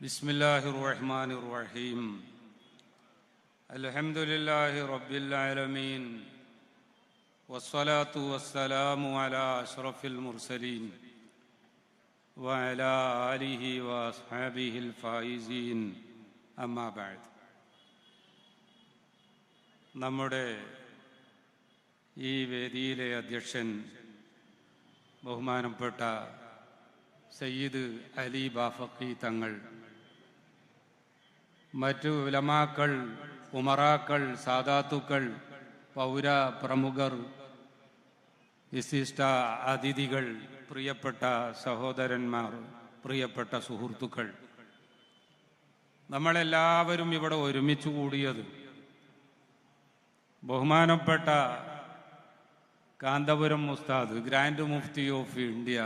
بسم الله الرحمن الرحيم الحمد لله رب العالمين والصلاة والسلام على أشرف المرسلين وعلى آله وأصحابه الفائزين أما بعد നമ്മുടെ ഈ വേദിയിലെ അധ്യക്ഷൻ ബഹുമാനപ്പെട്ട സയ്യിദ് അലി ബാഫക്കി തങ്ങൾ മറ്റു ഉലമാക്കൾ ഉമറാക്കൾ സാദാത്തുക്കൾ പൗര പ്രമുഖർ വിശിഷ്ട അതിഥികൾ പ്രിയപ്പെട്ട സഹോദരന്മാർ പ്രിയപ്പെട്ട സുഹൃത്തുക്കൾ. നമ്മളെല്ലാവരും ഇവിടെ ഒരുമിച്ച് കൂടിയത് ബഹുമാനപ്പെട്ട Kanthapuram Usthad grand mufti of India.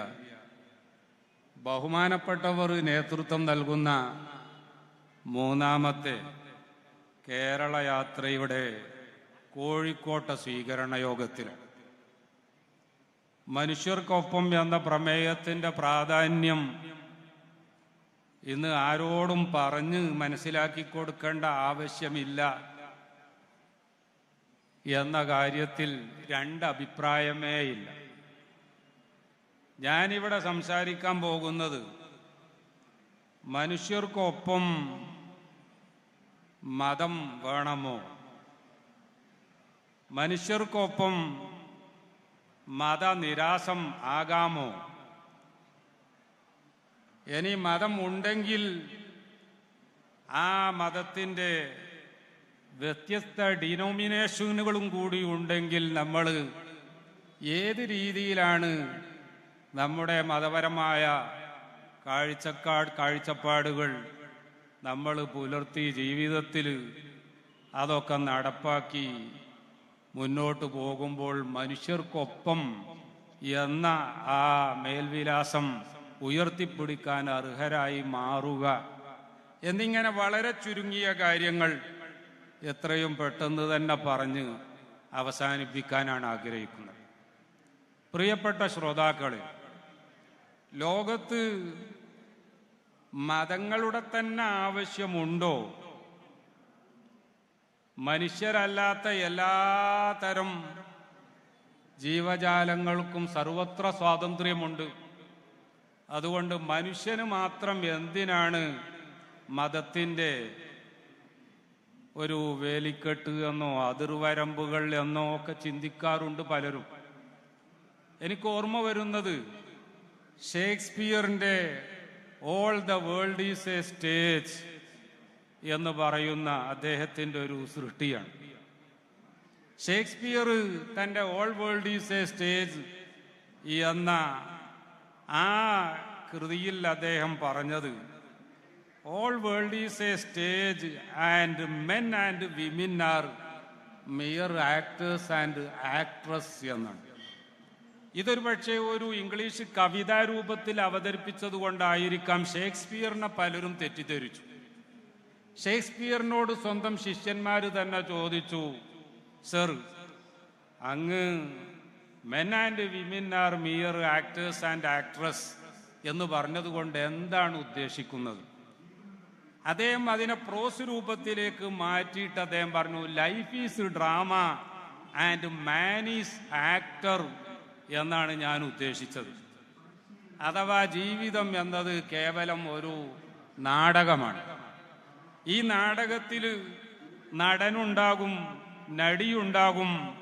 ബഹുമാനപ്പെട്ടവർ നേതൃത്വം നൽകുന്ന മൂന്നാമത്തെ കേരള യാത്രയുടെ കോഴിക്കോട്ട സ്വീകരണ യോഗത്തിൽ. മനുഷ്യർക്കൊപ്പം എന്ന പ്രമേയത്തിന്റെ പ്രാധാന്യം ഇന്ന് ആരോടും പറഞ്ഞ് മനസ്സിലാക്കി കൊടുക്കേണ്ട ആവശ്യമില്ല എന്ന കാര്യത്തിൽ രണ്ട് അഭിപ്രായമേ ഇല്ല. ഞാനിവിടെ സംസാരിക്കാൻ പോകുന്നത് മനുഷ്യർക്കൊപ്പം മതം വേണമോ? മനുഷ്യർക്കൊപ്പം മതനിരാസം ആകാമോ? ഇനി മതം ഉണ്ടെങ്കിൽ ആ മതത്തിന്റെ വ്യത്യസ്ത ഡിനോമിനേഷനുകളും കൂടി ഉണ്ടെങ്കിൽ നമ്മൾ ഏത് രീതിയിലാണ് നമ്മുടെ മതപരമായ കാഴ്ചക്കാട് കാഴ്ചപ്പാടുകൾ നമ്മൾ പുലർത്തി ജീവിതത്തിൽ അതൊക്കെ നടപ്പാക്കി മുന്നോട്ട് പോകുമ്പോൾ മനുഷ്യർക്കൊപ്പം എന്ന ആ മേൽവിലാസം ഉയർത്തിപ്പിടിക്കാൻ അർഹരായി മാറുക. എന്നിങ്ങനെ വളരെ ചുരുങ്ങിയ കാര്യങ്ങൾ എത്രയും പെട്ടെന്ന് തന്നെ പറഞ്ഞ് അവസാനിപ്പിക്കാനാണ് ആഗ്രഹിക്കുന്നത്. പ്രിയപ്പെട്ട ശ്രോതാക്കളെ ലോകത്ത് മതങ്ങളുടെ തന്നെ ആവശ്യമുണ്ടോ? മനുഷ്യരല്ലാത്ത എല്ലാ തരം ജീവജാലങ്ങൾക്കും സർവത്ര സ്വാതന്ത്ര്യമുണ്ട്. അതുകൊണ്ട് മനുഷ്യന് മാത്രം എന്തിനാണ് മതത്തിന്റെ ഒരു വേലിക്കെട്ട് എന്നോ അതിർവരമ്പുകൾ എന്നോ ഒക്കെ ചിന്തിക്കാറുണ്ട് പലരും. എനിക്ക് ഓർമ്മ വരുന്നത് ഷേക്സ്പിയറിന്റെ all the world is a stage എന്ന് പറയുന്ന അദ്ദേഹത്തിന്റെ ഒരു സൃഷ്ടിയാണ്. ഷേക്സ്പിയർ തന്റെ all world is a stage എന്ന ആ കൃതിയിൽ അദ്ദേഹം പറഞ്ഞത് all world is a stage and men and women are mere actors and actress എന്നാണ്. ഇതൊരു പക്ഷേ ഒരു ഇംഗ്ലീഷ് കവിതാ രൂപത്തിൽ അവതരിപ്പിച്ചത് കൊണ്ടായിരിക്കാം ഷേക്സ്പിയറിനെ പലരും തെറ്റിദ്ധരിച്ചു. ഷേക്സ്പിയറിനോട് സ്വന്തം ശിഷ്യന്മാർ തന്നെ ചോദിച്ചു സർ അങ്ങ് men and women are mere actors and actress എന്ന് പറഞ്ഞതുകൊണ്ട് എന്താണ് ഉദ്ദേശിക്കുന്നത്? അദ്ദേഹം അതിനെ പ്രോസ് രൂപത്തിലേക്ക് മാറ്റിയിട്ട് അദ്ദേഹം പറഞ്ഞു life is drama and man is actor എന്നാണ് ഞാൻ ഉദ്ദേശിച്ചത്. അഥവാ ജീവിതം എന്നത് കേവലം ഒരു നാടകമാണ്. ഈ നാടകത്തിൽ നടനുണ്ടാകും നടിയുണ്ടാകും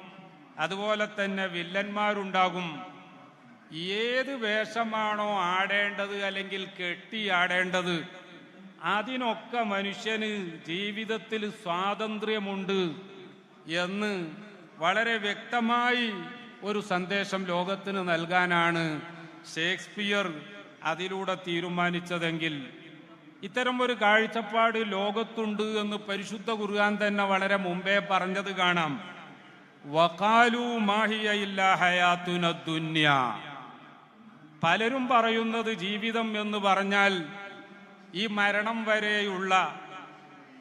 അതുപോലെ തന്നെ വില്ലന്മാരുണ്ടാകും. ഏത് വേഷമാണോ ആടേണ്ടത് അല്ലെങ്കിൽ കെട്ടി ആടേണ്ടത് അതിനൊക്കെ മനുഷ്യന് ജീവിതത്തിൽ സ്വാതന്ത്ര്യമുണ്ട് എന്ന് വളരെ വ്യക്തമായി ഒരു സന്ദേശം ലോകത്തിന് നൽകാനാണ് ഷേക്സ്പിയർ അതിലൂടെ തീരുമാനിച്ചതെങ്കിൽ ഇത്തരം ഒരു കാഴ്ചപ്പാട് ലോകത്തുണ്ട് എന്ന് പരിശുദ്ധ ഖുർആൻ തന്നെ വളരെ മുമ്പേ പറഞ്ഞത് കാണാം. വഖാലു മാഹിയ പലരും പറയുന്നത് ജീവിതം എന്ന് പറഞ്ഞാൽ ഈ മരണം വരെയുള്ള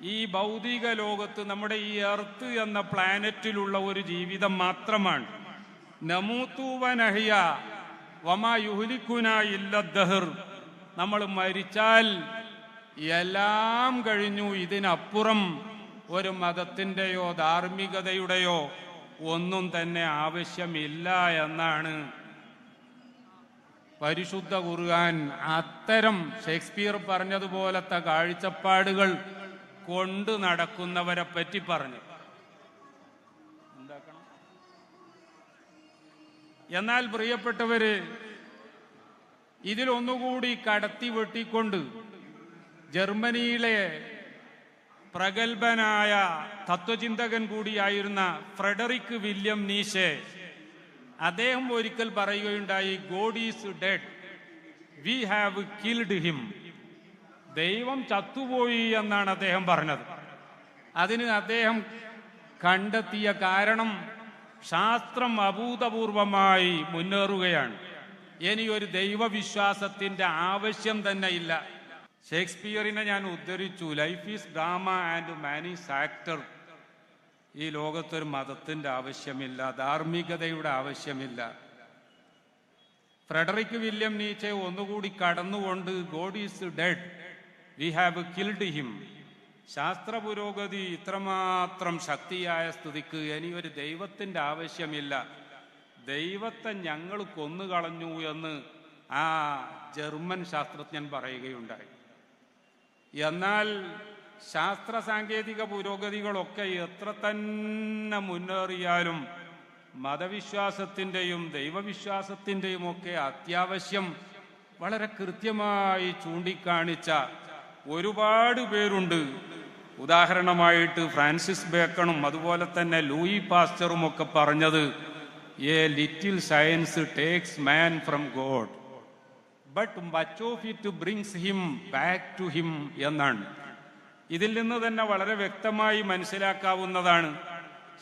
ഈ ഭൗതിക ലോകത്ത് നമ്മുടെ ഈ എർത്ത് എന്ന പ്ലാനറ്റിലുള്ള ഒരു ജീവിതം മാത്രമാണ്. നമൂത്തൂവനഹിയ വമാ യുഹ്ലിക്കുന നമ്മൾ മരിച്ചാൽ എല്ലാം കഴിഞ്ഞു. ഇതിനപ്പുറം ഒരു മതത്തിന്റെയോ ധാർമ്മികതയുടെയോ ഒന്നും തന്നെ ആവശ്യമില്ല എന്നാണ്. പരിശുദ്ധ കുറുകാൻ അത്തരം ഷേക്സ്പിയർ പറഞ്ഞതുപോലത്തെ കാഴ്ചപ്പാടുകൾ കൊണ്ട് നടക്കുന്നവരെ പറ്റി പറഞ്ഞു എന്നാൽ പ്രിയപ്പെട്ടവര് ഇതിലൊന്നുകൂടി കടത്തി വെട്ടിക്കൊണ്ട് ജർമ്മനിയിലെ പ്രഗത്ഭനായ തത്വചിന്തകൻ കൂടിയായിരുന്ന ഫ്രെഡറിക് വില്യം നീഷെ അദ്ദേഹം ഒരിക്കൽ പറയുകയുണ്ടായി God is dead we have killed him ദൈവം ചത്തുപോയി എന്നാണ് അദ്ദേഹം പറഞ്ഞത്. അതിന് അദ്ദേഹം കണ്ടെത്തിയ കാരണം ശാസ്ത്രം അഭൂതപൂർവമായി മുന്നേറുകയാണ്. ഇനി ഒരു ദൈവവിശ്വാസത്തിന്റെ ആവശ്യം തന്നെ ഇല്ല. ഷേക്സ്പിയറിനെ ഞാൻ ഉദ്ധരിച്ചു life is drama and man is actor ഈ ലോകത്തൊരു മതത്തിന്റെ ആവശ്യമില്ല ധാർമ്മികതയുടെ ആവശ്യമില്ല. ഫ്രെഡറിക് വില്യം നീച്ചെ ഒന്നുകൂടി കടന്നുകൊണ്ട് God is dead we have killed him ശാസ്ത്ര പുരോഗതി ഇത്രമാത്രം ശക്തിയായ സ്ഥിതിക്ക് ഇനി ഒരു ദൈവത്തിന്റെ ആവശ്യമില്ല. ദൈവത്തെ ഞങ്ങൾ കൊന്നുകളഞ്ഞു എന്ന് ആ ജർമ്മൻ ശാസ്ത്രജ്ഞൻ പറയുകയുണ്ടായി. എന്നാൽ ശാസ്ത്ര സാങ്കേതിക പുരോഗതികളൊക്കെ എത്ര തന്നെ മുന്നേറിയാലും മതവിശ്വാസത്തിന്റെയും ദൈവവിശ്വാസത്തിന്റെയും ഒക്കെ അത്യാവശ്യം വളരെ കൃത്യമായി ചൂണ്ടിക്കാണിച്ച ഒരുപാട് പേരുണ്ട്. ഉദാഹരണമായിട്ട് ഫ്രാൻസിസ് ബേക്കണും അതുപോലെ തന്നെ ലൂയി പാസ്റ്ററും ഒക്കെ പറഞ്ഞത് a little science takes man from God but much of it brings him back to him എന്നാണ്. ഇതിൽ നിന്ന് തന്നെ വളരെ വ്യക്തമായി മനസ്സിലാക്കാവുന്നതാണ്.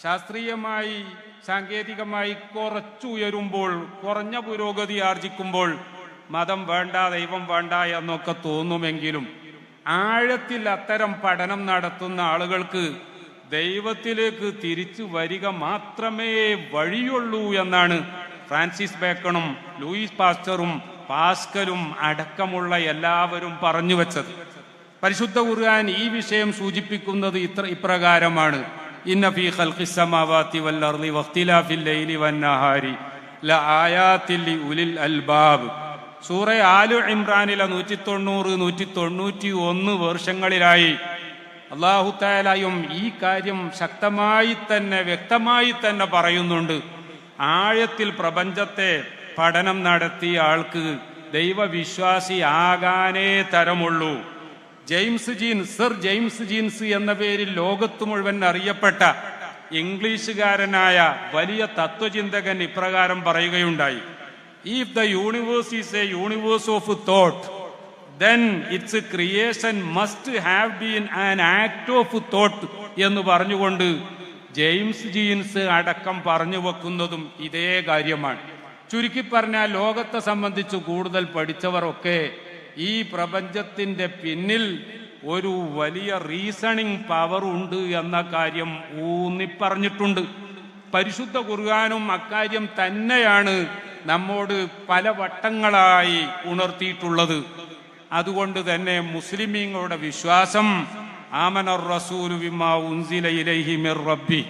ശാസ്ത്രീയമായി സാങ്കേതികമായി കുറച്ചുയരുമ്പോൾ കുറഞ്ഞ പുരോഗതി ആർജിക്കുമ്പോൾ മതം വേണ്ട ദൈവം വേണ്ട എന്നൊക്കെ തോന്നുമെങ്കിലും ആഴത്തിൽ അത്തരം പഠനം നടത്തുന്ന ആളുകൾക്ക് ദൈവത്തിലേക്ക് തിരിച്ചു വരിക മാത്രമേ വഴിയുള്ളൂ എന്നാണ് ഫ്രാൻസിസ് ബേക്കണും ലൂയിസ് പാസ്റ്ററും പാസ്കലും അടക്കമുള്ള എല്ലാവരും പറഞ്ഞു വെച്ചത്. പരിശുദ്ധ ഖുർആൻ ഈ വിഷയം സൂചിപ്പിക്കുന്നത് ഇത്ര ഇപ്രകാരമാണ്. ഇന്ന ഫീ ഖൽഖിസ് സമാവാതി വൽ അർളി വഖ്തിലാഫിൽ ലൈലി ഉലിൽ അൽബാബ്. സൂറ ആലു ഇമ്രാനിലെ നൂറ്റി തൊണ്ണൂറ് നൂറ്റി തൊണ്ണൂറ്റി ഒന്ന് വർഷങ്ങളിലായി അള്ളാഹു താലായും ഈ കാര്യം ശക്തമായി തന്നെ വ്യക്തമായി തന്നെ പറയുന്നുണ്ട്. ആഴത്തിൽ പ്രപഞ്ചത്തെ പഠനം നടത്തിയ ആൾക്ക് ദൈവവിശ്വാസി ആകാനേ തരമുള്ളൂ. James Jeans sir James Jeans എന്ന പേരിൽ ലോകത്ത് മുഴുവൻ അറിയപ്പെട്ട ഇംഗ്ലീഷുകാരനായ വലിയ തത്വചിന്തകൻ ഇപ്രകാരം പറയുകയുണ്ടായി. If the universe is a universe of thought, then its creation must have been an act of thought എന്ന് പറഞ്ഞുകൊണ്ട് ജെയിംസ് ജീൻസ് അടക്കം പറഞ്ഞു വെക്കുന്നതും ഇതേ കാര്യമാണ്. ചുരുക്കി പറഞ്ഞാൽ ലോകത്തെ സംബന്ധിച്ച് കൂടുതൽ പഠിച്ചവർ ഒക്കെ ഈ പ്രപഞ്ചത്തിന്റെ പിന്നിൽ ഒരു വലിയ റീസണിങ് പവർ ഉണ്ട് എന്ന കാര്യം ഊന്നി പറഞ്ഞിട്ടുണ്ട് പരിശുദ്ധ കുർഗാനും അക്കാര്യം തന്നെയാണ് നമ്മോട് പല വട്ടങ്ങളായി ഉണർത്തിയിട്ടുള്ളത്. അതുകൊണ്ട് തന്നെ മുസ്ലിമീങ്ങളുടെ വിശ്വാസം ആമനർ റസൂലു ഉൻസില ഇലൈഹി മിർ റബ്ബി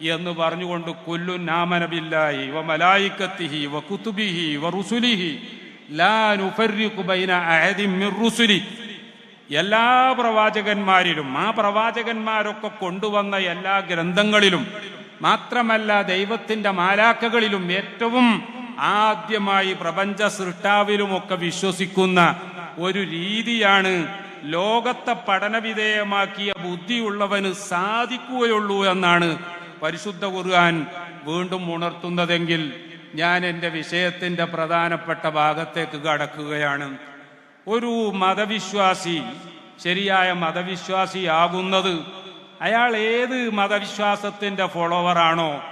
എന്ന് പറഞ്ഞുകൊണ്ട് കൊല്ലു നാമനബില്ലായി ബൈന അഹദിൻ മിർ എല്ലാ പ്രവാചകന്മാരിലും ആ പ്രവാചകന്മാരൊക്കെ കൊണ്ടുവന്ന എല്ലാ ഗ്രന്ഥങ്ങളിലും മാത്രമല്ല ദൈവത്തിന്റെ മാലാക്കകളിലും ഏറ്റവും ആദ്യമായി പ്രപഞ്ച സൃഷ്ടാവിലുമൊക്കെ വിശ്വസിക്കുന്ന ഒരു രീതിയാണ് ലോകത്തെ പഠനവിധേയമാക്കിയ ബുദ്ധിയുള്ളവന് സാധിക്കുകയുള്ളൂ എന്നാണ് പരിശുദ്ധ ഖുർആൻ വീണ്ടും ഉണർത്തുന്നതെങ്കിൽ ഞാൻ എന്റെ വിഷയത്തിന്റെ പ്രധാനപ്പെട്ട ഭാഗത്തേക്ക് കടക്കുകയാണ്. ഒരു മതവിശ്വാസി ശരിയായ മതവിശ്വാസിയാകുന്നത് അയാൾ ഏത് മതവിശ്വാസത്തിന്റെ ഫോളോവറാണോ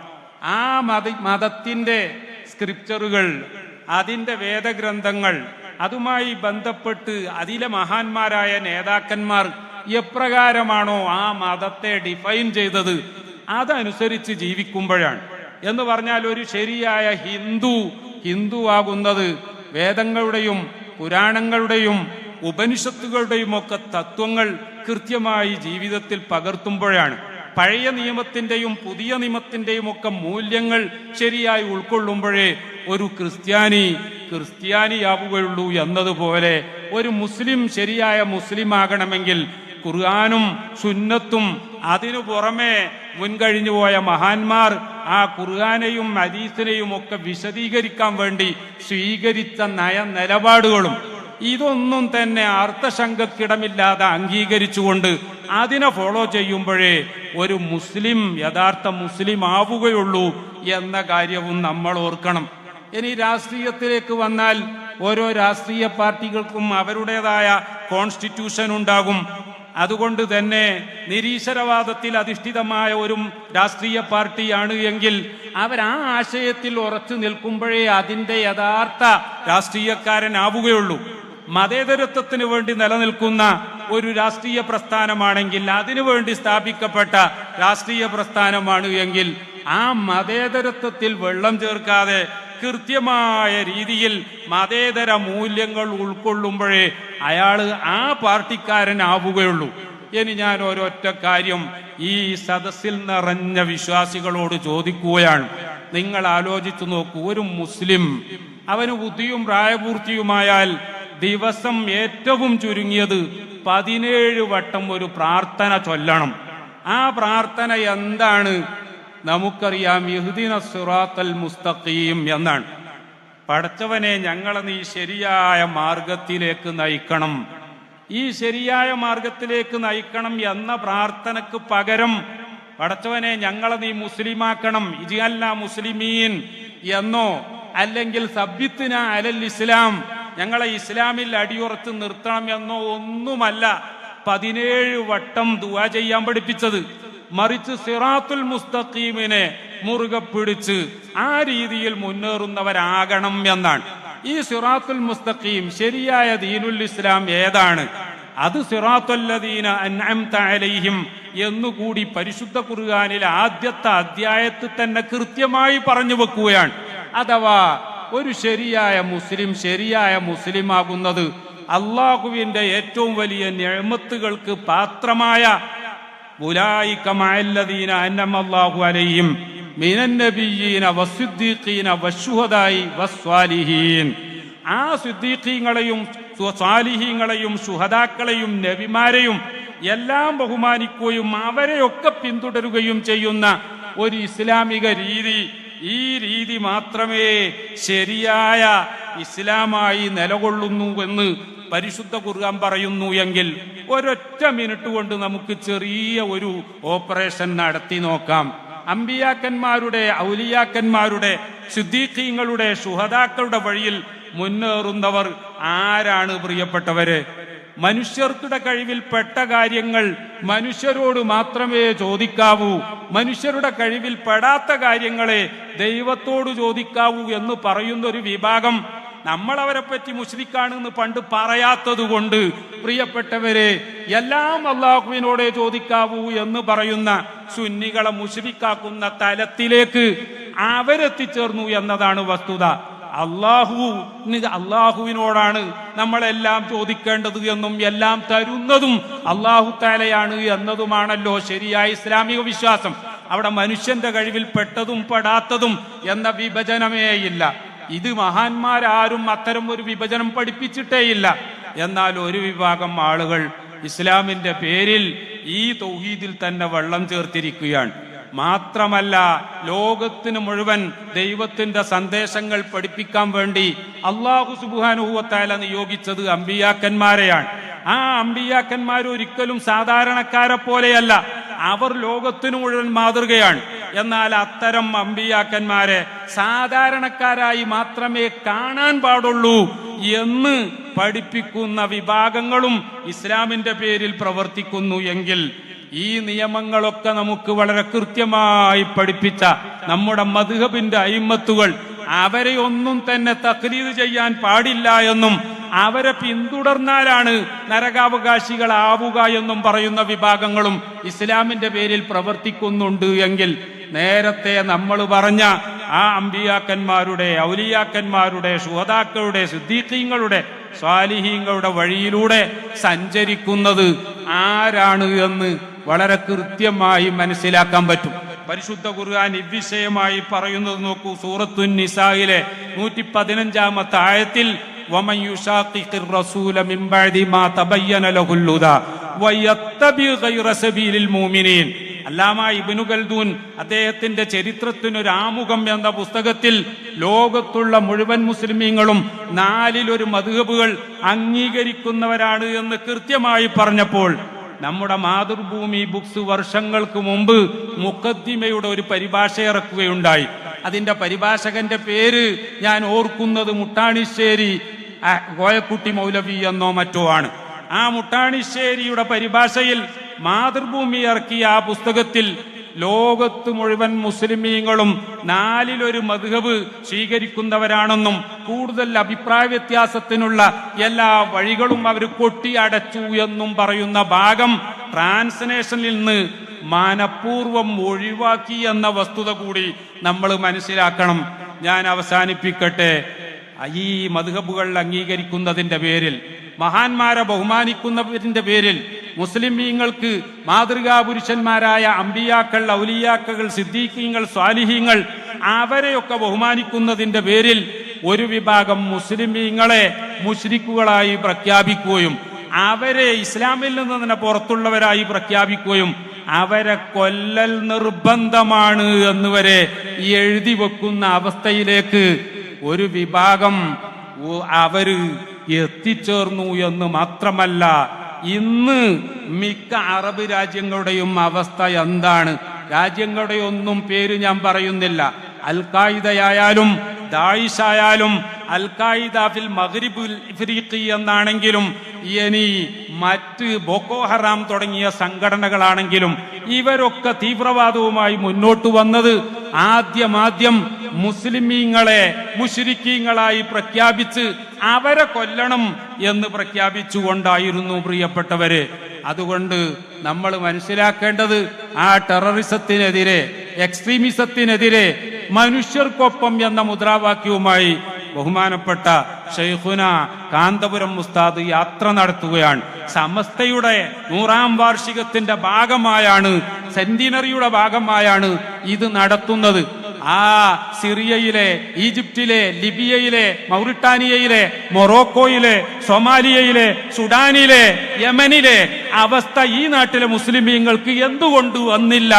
ആ മത മതത്തിന്റെ സ്ക്രിപ്ചറുകൾ അതിന്റെ വേദഗ്രന്ഥങ്ങൾ അതുമായി ബന്ധപ്പെട്ട് അതിലെ മഹാന്മാരായ നേതാക്കന്മാർ എപ്രകാരമാണോ ആ മതത്തെ ഡിഫൈൻ ചെയ്തത് അതനുസരിച്ച് ജീവിക്കുമ്പോഴാണ്. എന്ന് പറഞ്ഞാൽ ഒരു ശരിയായ ഹിന്ദു ഹിന്ദു ആകുന്നത് വേദങ്ങളുടെയും പുരാണങ്ങളുടെയും ഉപനിഷത്തുകളുടെയും ഒക്കെ തത്വങ്ങൾ കൃത്യമായി ജീവിതത്തിൽ പകർത്തുമ്പോഴാണ്. പഴയ നിയമത്തിന്റെയും പുതിയ നിയമത്തിന്റെയും ഒക്കെ മൂല്യങ്ങൾ ശരിയായി ഉൾക്കൊള്ളുമ്പോഴേ ഒരു ക്രിസ്ത്യാനി ക്രിസ്ത്യാനിയാവുകയുള്ളൂ എന്നതുപോലെ ഒരു മുസ്ലിം ശരിയായ മുസ്ലിം ആകണമെങ്കിൽ ഖുർആാനും സുന്നത്തും അതിനു പുറമെ മുൻകഴിഞ്ഞു പോയ മഹാന്മാർ ആ ഖുർആാനെയും ഹദീസിനെയും ഒക്കെ വിശദീകരിക്കാൻ വേണ്ടി സ്വീകരിച്ച നയ നിലപാടുകളും ഇതൊന്നും തന്നെ അർത്ഥശങ്കക്കിടമില്ലാതെ അംഗീകരിച്ചുകൊണ്ട് അതിനെ ഫോളോ ചെയ്യുമ്പോഴേ ഒരു മുസ്ലിം യഥാർത്ഥ മുസ്ലിം ആവുകയുള്ളൂ എന്ന കാര്യവും നമ്മൾ ഓർക്കണം. ഇനി രാഷ്ട്രീയത്തിലേക്ക് വന്നാൽ ഓരോ രാഷ്ട്രീയ പാർട്ടികൾക്കും അവരുടേതായ കോൺസ്റ്റിറ്റ്യൂഷൻ ഉണ്ടാകും. അതുകൊണ്ട് തന്നെ നിരീശ്വരവാദത്തിൽ അധിഷ്ഠിതമായ ഒരു രാഷ്ട്രീയ പാർട്ടിയാണ് എങ്കിൽ അവർ ആ ആശയത്തിൽ ഉറച്ചു നിൽക്കുമ്പോഴേ അതിന്റെ യഥാർത്ഥ രാഷ്ട്രീയക്കാരനാവുകയുള്ളൂ മതേതരത്വത്തിന് വേണ്ടി നിലനിൽക്കുന്ന ഒരു രാഷ്ട്രീയ പ്രസ്ഥാനമാണെങ്കിൽ അതിനുവേണ്ടി സ്ഥാപിക്കപ്പെട്ട രാഷ്ട്രീയ പ്രസ്ഥാനമാണ് എങ്കിൽ ആ മതേതരത്വത്തിൽ വെള്ളം ചേർക്കാതെ കൃത്യമായ രീതിയിൽ മതേതര മൂല്യങ്ങൾ ഉൾക്കൊള്ളുമ്പോഴേ അയാൾ ആ പാർട്ടിക്കാരനാവുകയുള്ളൂ. ഇനി ഞാൻ ഒരൊറ്റ കാര്യം ഈ സദസ്സിൽ നിറഞ്ഞ വിശ്വാസികളോട് ചോദിക്കുകയാണ്. നിങ്ങൾ ആലോചിച്ചു നോക്കൂ ഒരു മുസ്ലിം അവന് ബുദ്ധിയും പ്രായപൂർത്തിയുമായാൽ ദിവസം ഏറ്റവും ചുരുങ്ങിയത് പതിനേഴ് വട്ടം ഒരു പ്രാർത്ഥന ചൊല്ലണം. ആ പ്രാർത്ഥന എന്താണ്? നമുക്കറിയാം യഹുദീന സുറാത്തൽ മുസ്തഖീം എന്നാണ്. പടച്ചവനെ ഞങ്ങളെ നീ ശരിയായ മാർഗത്തിലേക്ക് നയിക്കണം. ഈ ശരിയായ മാർഗത്തിലേക്ക് നയിക്കണം എന്ന പ്രാർത്ഥനക്ക് പകരം പടച്ചവനെ ഞങ്ങളെ നീ മുസ്ലിമാക്കണം. ഇജിയല്ല മുസ്ലിമീൻ എന്നോ അല്ലെങ്കിൽ സബ്യത്തിന അലൽ ഇസ്ലാം ഞങ്ങളെ ഇസ്ലാമിൽ അടിയുറച്ച് നിർത്തണം എന്നോ ഒന്നുമല്ല പതിനേഴ് വട്ടം ദുവാ ചെയ്യാൻ പഠിപ്പിച്ചത്. മറിച്ച് സിറാത്തുൽ മുസ്തഖീമിനെ മുറുകെ പിടിച്ച് ആ രീതിയിൽ മുന്നേറുന്നവരാകണം എന്നാണ്. ഈ സിറാത്തുൽ മുസ്തഖീം ശരിയായ ദീനുൽ ഇസ്ലാം ഏതാണ്? അത് സിറാത്തുല്ലദീന അലൈഹിം എന്നുകൂടി പരിശുദ്ധ ഖുർആനിലെ ആദ്യത്തെ അധ്യായത്തിൽ തന്നെ കൃത്യമായി പറഞ്ഞു വെക്കുകയാണ്. അഥവാ ഒരു ശരിയായ മുസ്ലിം ശരിയായ മുസ്ലിം ആകുന്നത് അള്ളാഹുവിന്റെ ഏറ്റവും വലിയ ഞെമത്തുകൾക്ക് പാത്രമായ ഉലായിക മഅല്ലദീന അന്നമല്ലാഹു ആ സ്വാലിഹീങ്ങളെയും നബിമാരെയും എല്ലാം ബഹുമാനിക്കുകയും അവരെയൊക്കെ പിന്തുടരുകയും ചെയ്യുന്ന ഒരു ഇസ്ലാമിക രീതി ഈ രീതി മാത്രമേ ശരിയായ ഇസ്ലാമായി നിലകൊള്ളുന്നു എന്ന് പരിശുദ്ധ ഖുർആൻ പറയുന്നു എങ്കിൽ ഒരൊറ്റ മിനിറ്റ് കൊണ്ട് നമുക്ക് ചെറിയ ഒരു ഓപ്പറേഷൻ നടത്തി നോക്കാം. അമ്പിയാക്കന്മാരുടെ ഔലിയാക്കന്മാരുടെ സിദ്ദീഖീങ്ങളുടെ ശുഹദാക്കളുടെ വഴിയിൽ മുന്നേറുന്നവർ ആരാണ് പ്രിയപ്പെട്ടവര്? മനുഷ്യർക്കുടെ കഴിവിൽ പെട്ട കാര്യങ്ങൾ മനുഷ്യരോട് മാത്രമേ ചോദിക്കാവൂ. മനുഷ്യരുടെ കഴിവിൽ പെടാത്ത കാര്യങ്ങളെ ദൈവത്തോട് ചോദിക്കാവൂ എന്ന് പറയുന്ന ഒരു വിഭാഗം നമ്മൾ അവരെ പറ്റി മുസ്ലിക്കാണെന്ന് പണ്ട് പറയാത്തത് കൊണ്ട് പ്രിയപ്പെട്ടവരെ എല്ലാം അള്ളാഹുവിനോടെ ചോദിക്കാവൂ എന്ന് പറയുന്ന സുന്നികളെ മുസ്ലിക്കാക്കുന്ന തലത്തിലേക്ക് അവരെത്തിച്ചേർന്നു എന്നതാണ് വസ്തുത. അള്ളാഹു അള്ളാഹുവിനോടാണ് നമ്മളെല്ലാം ചോദിക്കേണ്ടത് എന്നും എല്ലാം തരുന്നതും അള്ളാഹു താലയാണ് എന്നതുമാണല്ലോ ശരിയായ ഇസ്ലാമിക വിശ്വാസം. അവിടെ മനുഷ്യന്റെ കഴിവിൽ പെട്ടതും പെടാത്തതും എന്ന വിഭജനമേയില്ല ഇത് മഹാന്മാരാരും അത്തരം ഒരു വിഭജനം പഠിപ്പിച്ചിട്ടേയില്ല. എന്നാൽ ഒരു വിഭാഗം ആളുകൾ ഇസ്ലാമിന്റെ പേരിൽ ഈ തൗഹീദിൽ തന്നെ വെള്ളം ചേർത്തിരിക്കുകയാണ്. മാത്രമല്ല ലോകത്തിന് മുഴുവൻ ദൈവത്തിന്റെ സന്ദേശങ്ങൾ പഠിപ്പിക്കാൻ വേണ്ടി അള്ളാഹു സുബുഹാനുഹൂവത്തായാല നിയോഗിച്ചത് അമ്പിയാക്കന്മാരെയാണ്. ആ അമ്പിയാക്കന്മാർ ഒരിക്കലും സാധാരണക്കാരെ പോലെയല്ല അവർ ലോകത്തിനു മുഴുവൻ മാതൃകയാണ്. എന്നാൽ അത്തരം അമ്പിയാക്കന്മാരെ സാധാരണക്കാരായി മാത്രമേ കാണാൻ പാടുള്ളൂ എന്ന് പഠിപ്പിക്കുന്ന വിഭാഗങ്ങളും ഇസ്ലാമിന്റെ പേരിൽ പ്രവർത്തിക്കുന്നു എങ്കിൽ ഈ നിയമങ്ങളൊക്കെ നമുക്ക് വളരെ കൃത്യമായി പഠിപ്പിച്ച നമ്മുടെ മധുഹബിന്റെ അയിമത്തുകൾ അവരെ ഒന്നും തന്നെ തക്ലീത് ചെയ്യാൻ പാടില്ല എന്നും അവരെ പിന്തുടർന്നാലാണ് നരകാവകാശികളാവുക എന്നും പറയുന്ന വിഭാഗങ്ങളും ഇസ്ലാമിന്റെ പേരിൽ പ്രവർത്തിക്കുന്നുണ്ട് എങ്കിൽ നേരത്തെ നമ്മൾ പറഞ്ഞ ആ അമ്പിയാക്കന്മാരുടെ ഔലിയാക്കന്മാരുടെ ശുഹതാക്കളുടെ സിദ്ദീഖീങ്ങളുടെ സ്വാലിഹീങ്ങളുടെ വഴിയിലൂടെ സഞ്ചരിക്കുന്നത് ആരാണ് എന്ന് വളരെ കൃത്യമായി മനസ്സിലാക്കാൻ പറ്റും. പരിശുദ്ധ ഖുർആൻ ഇവിഷയമായി പറയുന്നത് നോക്കൂ. സൂറത്തു നിസായിലെ നൂറ്റി പതിനഞ്ചാമത്തെ ആയത്തിൽ അല്ലാമ ഇബ്നു ഖൽദൂൻ അദ്ദേഹത്തിന്റെ ചരിത്രത്തിനൊരു ആമുഖം എന്ന പുസ്തകത്തിൽ ലോകത്തുള്ള മുഴുവൻ മുസ്ലിമീങ്ങളും നാലിലൊരു മധുഹബുകൾ അംഗീകരിക്കുന്നവരാണ് എന്ന് കൃത്യമായി പറഞ്ഞപ്പോൾ നമ്മുടെ മാതൃഭൂമി ബുക്സ് വർഷങ്ങൾക്ക് മുമ്പ് മുക്കദ്ദിമയുടെ ഒരു പരിഭാഷ ഇറക്കുകയുണ്ടായി. അതിന്റെ പരിഭാഷകന്റെ പേര് ഞാൻ ഓർക്കുന്നത് മുട്ടാണിശ്ശേരി കോയക്കുട്ടി മൗലവി എന്നോ മറ്റോ ആണ്. ആ മുട്ടാണിശ്ശേരിയുടെ പരിഭാഷയിൽ മാതൃഭൂമി ഇറക്കിയ ആ പുസ്തകത്തിൽ ലോകത്ത് മുഴുവൻ മുസ്ലിമീങ്ങളും നാലിലൊരു മധുഹബ് സ്വീകരിക്കുന്നവരാണെന്നും കൂടുതൽ അഭിപ്രായ വ്യത്യാസത്തിനുള്ള എല്ലാ വഴികളും അവർ കൊട്ടിയടച്ചു എന്നും പറയുന്ന ഭാഗം ട്രാൻസ്ലേഷനിൽ നിന്ന് മാനപൂർവം ഒഴിവാക്കി എന്ന വസ്തുത കൂടി നമ്മൾ മനസ്സിലാക്കണം. ഞാൻ അവസാനിപ്പിക്കട്ടെ. ഈ മധുഹബുകൾ അംഗീകരിക്കുന്നതിന്റെ പേരിൽ മഹാന്മാരെ ബഹുമാനിക്കുന്നതിന്റെ പേരിൽ മുസ്ലിമീങ്ങൾക്ക് മാതൃകാ പുരുഷന്മാരായ അമ്പിയാക്കൾ ഔലിയാക്കകൾ സിദ്ദീഖീങ്ങൾ സ്വാലിഹീങ്ങൾ അവരെയൊക്കെ ബഹുമാനിക്കുന്നതിന്റെ പേരിൽ ഒരു വിഭാഗം മുസ്ലിമീങ്ങളെ മുഷ്രിക്കുകളായി പ്രഖ്യാപിക്കുകയും അവരെ ഇസ്ലാമിൽ നിന്ന് തന്നെ പുറത്തുള്ളവരായി പ്രഖ്യാപിക്കുകയും അവരെ കൊല്ലൽ നിർബന്ധമാണ് എന്ന് വരെ എഴുതി വെക്കുന്ന അവസ്ഥയിലേക്ക് ഒരു വിഭാഗം അവർ എത്തിച്ചേർന്നു എന്ന് മാത്രമല്ല ഇന്ന് മിക്ക അറബ് രാജ്യങ്ങളുടെയും അവസ്ഥ എന്താണ്? രാജ്യങ്ങളുടെ ഒന്നും പേര് ഞാൻ പറയുന്നില്ല. അൽ ഖായിദയായാലും ദായിഷ് ആയാലും അൽ ഖായിദ ഫിൽ മഗ്രിബുൽ ഇഫ്രീഖി എന്നാണെങ്കിലും ഇനി മറ്റ് ബോക്കോ ഹറാം തുടങ്ങിയ സംഘടനകളാണെങ്കിലും ഇവരൊക്കെ തീവ്രവാദവുമായി മുന്നോട്ട് വന്നത് ആദ്യമാദ്യം മുസ്ലിമീങ്ങളെ മുഷിരിക്കീങ്ങളായി പ്രഖ്യാപിച്ച് അവരെ കൊല്ലണം എന്ന് പ്രഖ്യാപിച്ചുകൊണ്ടായിരുന്നു പ്രിയപ്പെട്ടവര്. അതുകൊണ്ട് നമ്മൾ മനസ്സിലാക്കേണ്ടത് ആ ടെററിസത്തിനെതിരെ എക്സ്ട്രീമിസത്തിനെതിരെ മനുഷ്യർക്കൊപ്പം എന്ന മുദ്രാവാക്യവുമായി ബഹുമാനപ്പെട്ട ഷെയ്ഖുന കാന്തപുരം മുസ്താദ് യാത്ര നടത്തുകയാണ്. സമസ്തയുടെ നൂറാം വാർഷികത്തിന്റെ ഭാഗമായാണ് സെന്റിനറിയുടെ ഭാഗമായാണ് ഇത് നടത്തുന്നത്. ആ സിറിയയിലെ ഈജിപ്തിലെ ലിബിയയിലെ മൗറിട്ടാനിയയിലെ മൊറോക്കോയിലെ സൊമാലിയയിലെ സുഡാനിലെ യമനിലെ അവസ്ഥ ഈ നാട്ടിലെ മുസ്ലിമീങ്ങൾക്ക് എന്തുകൊണ്ട് വന്നില്ല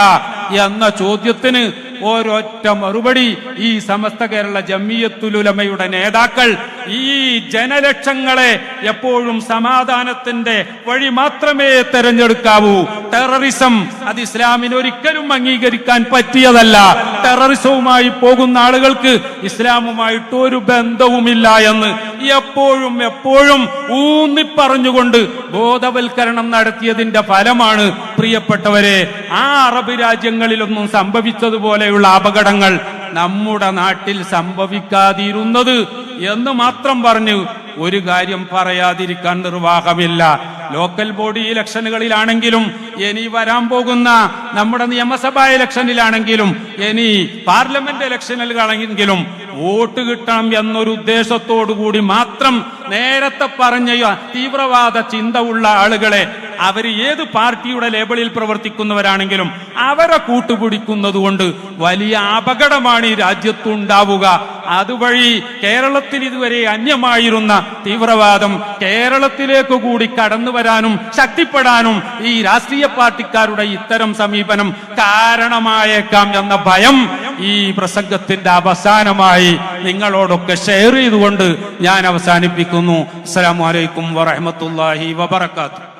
എന്ന ചോദ്യത്തിന് ഒരൊറ്റ മറുപടി ഈ സമസ്ത കേരള ജമ്മിയത്തുലുലമയുടെ നേതാക്കൾ ഈ ജനലക്ഷങ്ങളെ എപ്പോഴും സമാധാനത്തിന്റെ വഴി മാത്രമേ തെരഞ്ഞെടുക്കാവൂ. ടെററിസം അത് ഇസ്ലാമിന് ഒരിക്കലും അംഗീകരിക്കാൻ പറ്റിയതല്ല. ടെററിസവുമായി പോകുന്ന ആളുകൾക്ക് ഇസ്ലാമുമായിട്ട് ഒരു ബന്ധവുമില്ല എന്ന് എപ്പോഴും എപ്പോഴും ഊന്നി പറഞ്ഞുകൊണ്ട് ബോധവൽക്കരണം നടത്തിയതിന്റെ ഫലമാണ് പ്രിയപ്പെട്ടവരെ ആ അറബ് രാജ്യങ്ങളിലൊന്നും സംഭവിച്ചതുപോലെയുള്ള അപകടങ്ങൾ നമ്മുടെ നാട്ടിൽ സംഭവിക്കാതിരുന്നത് എന്ന് മാത്രം പറഞ്ഞു ഒരു കാര്യം പറയാതിരിക്കാൻ നിർവാഹമില്ല. ലോക്കൽ ബോഡി ഇലക്ഷനുകളിലാണെങ്കിലും ഇനി വരാൻ പോകുന്ന നമ്മുടെ നിയമസഭാ ഇലക്ഷനിലാണെങ്കിലും ഇനി പാർലമെന്റ് ഇലക്ഷനുകളാണെങ്കിലും വോട്ട് കിട്ടണം എന്നൊരു ഉദ്ദേശത്തോടു കൂടി മാത്രം നേരത്തെ പറഞ്ഞ തീവ്രവാദ ചിന്ത ഉള്ള ആളുകളെ അവർ ഏത് പാർട്ടിയുടെ ലേബിളിൽ പ്രവർത്തിക്കുന്നവരാണെങ്കിലും അവരെ കൂട്ടുപിടിക്കുന്നത് കൊണ്ട് വലിയ അപകടമാണ് ഈ രാജ്യത്തുണ്ടാവുക. അതുവഴി കേരളത്തിൽ ഇതുവരെ അന്യമായിരുന്ന തീവ്രവാദം കേരളത്തിലേക്ക് കൂടി കടന്നു വരാനും ശക്തിപ്പെടാനും ഈ രാഷ്ട്രീയ പാർട്ടിക്കാരുടെ ഇത്തരം സമീപനം കാരണമായേക്കാം എന്ന ഭയം ഈ പ്രസംഗത്തിന്റെ അവസാനമായി നിങ്ങളോടൊക്കെ ഷെയർ ചെയ്തുകൊണ്ട് ഞാൻ അവസാനിപ്പിക്കുന്നു. അസ്സാം വലൈക്കും വറഹ്മത്തുള്ളാഹി വബറകാതുഹു.